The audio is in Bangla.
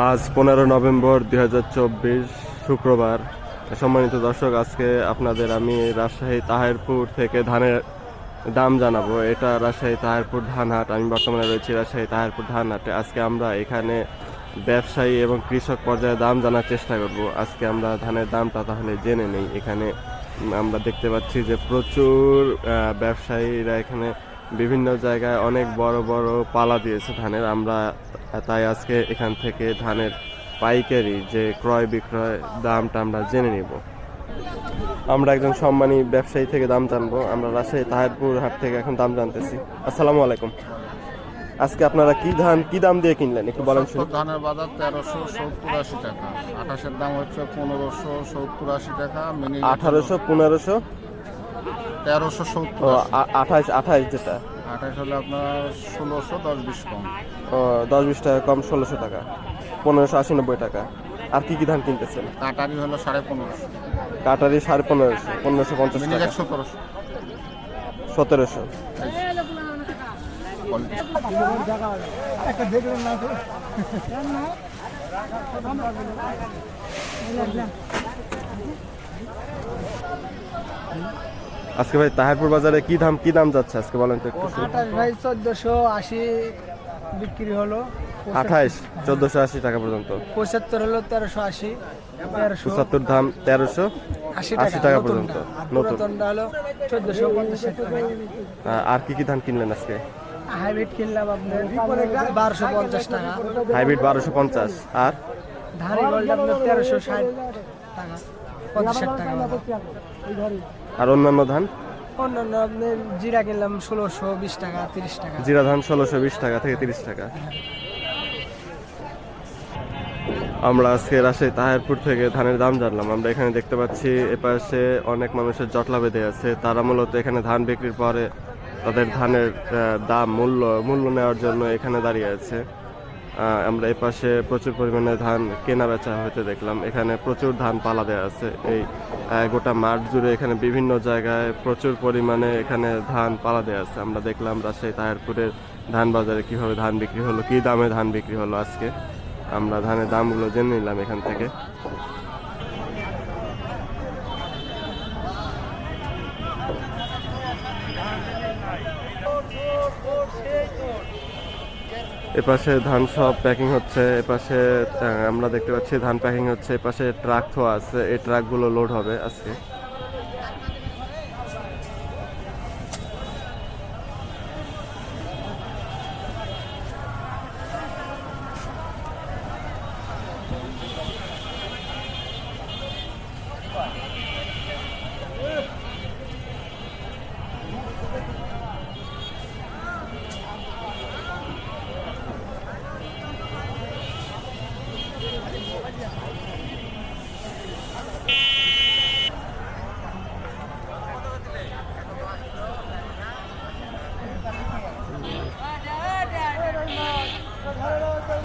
আজ পনেরো নভেম্বর দু হাজার চব্বিশ শুক্রবার। সম্মানিত দর্শক, আজকে আপনাদের আমি রাজশাহী তাহেরপুর থেকে ধানের দাম জানাব। এটা রাজশাহী তাহেরপুর ধানহাট আমি বর্তমানে রয়েছি রাজশাহী তাহেরপুর ধানহাটে আজকে আমরা এখানে ব্যবসায়ী এবং কৃষক পর্যায়ে দাম জানার চেষ্টা করব। আজকে আমরা ধানের দামটা তাহলে জেনে নেই। এখানে আমরা দেখতে পাচ্ছি যে প্রচুর ব্যবসায়ীরা এখানে বিভিন্ন জায়গায় অনেক বড় বড় পালা দিয়েছে ধানের। আমরা তাই আজকে এখান থেকে ধানের পাইকারি যে ক্রয় বিক্রয় দামটা আমরা জেনে নিব। আমরা একজন সম্মানী ব্যবসায়ী থেকে দাম জানব। আমরা রাজশাহী তাহেরপুর হাট থেকে এখন দাম জানতেছি। আসসালামু আলাইকুম। আজকে আপনারা কি ধান কি দাম দিয়ে কিনলেন? একটু বলেন শুনি। ধানের বাজার তেরোশো সত্তর আশি টাকা। আঠাশের দাম হচ্ছে পনেরোশো সত্তর আশি টাকা। আঠারোশো পনেরোশো? তেরোশো সত্তর আঠাশ আঠাশ যেটা। আঠাশ হলে আপনার ষোলোশো দশ বিশ কম। ও দশ বিশ টাকা কম ষোলোশো টাকা। পনেরোশো আশি নব্বই টাকা। আর কি কি ধান কিনতেছেন? কাটারি হলো সাড়ে পনেরোশো। কাটারি সাড়ে পনেরোশো পনেরোশো পঞ্চাশ টাকা। সতেরোশো। সতেরোশো। আজকে ভাই তাহারপুর বাজারে কি দাম কি দাম যাচ্ছে আজকে বলেন তো একটু শুনি। আঠাশ ভাই চোদ্দশো আশি বিক্রি হলো। আঠাইশ চোদ্দশো আশি টাকা পর্যন্ত। পঁচাত্তর হলো তেরোশো আশি পঁচাত্তর দাম তেরোশো আশি টাকা পর্যন্ত আর নতুন। হলো চোদ্দশো আর কি কি ধান কিনলেন আজকে? হাইব্রিড কিনলাম আপনার বারোশো পঞ্চাশ টাকা। হাইব্রিড বারোশো পঞ্চাশ আর? ধারি গোল্ড আপনার তেরোশো ষাট টাকা। পঞ্চাশ ষাট টাকা আর অন্যান্য ধান? অন্যান্য আপনার জিরা কিনলাম ষোলোশো বিশ টাকা তিরিশ টাকা। জিরা ধান ষোলোশো বিশ টাকা থেকে তিরিশ টাকা। আমরা আজকে রাজশাহী তাহেরপুর থেকে ধানের দাম জানলাম। আমরা এখানে দেখতে পাচ্ছি এপাশে অনেক মানুষের জটলা বেঁধে আছে। তারা মূলত এখানে ধান বিক্রির পরে তাদের ধানের দাম মূল্য মূল্য নেওয়ার জন্য এখানে দাঁড়িয়ে আছে। আমরা এপাশে প্রচুর পরিমাণে ধান কেনা বেচা হতে দেখলাম এখানে প্রচুর ধান পালা দেওয়া আছে এই গোটা মাঠ জুড়ে এখানে বিভিন্ন জায়গায় প্রচুর পরিমাণে এখানে ধান পালা দেওয়া আছে আমরা দেখলাম রাজশাহী তাহেরপুরের ধান বাজারে কীভাবে ধান বিক্রি হলো কি দামে ধান বিক্রি হলো আজকে আমরা ধানের দামগুলো জেনে নিলাম এখান থেকে এপাশে ধান সব প্যাকিং হচ্ছে, এপাশে আমরা দেখতে পাচ্ছি ধান প্যাকিং হচ্ছে, এপাশে ট্রাক থোয়া আছে, এই ট্রাকগুলো লোড হবে আজকে।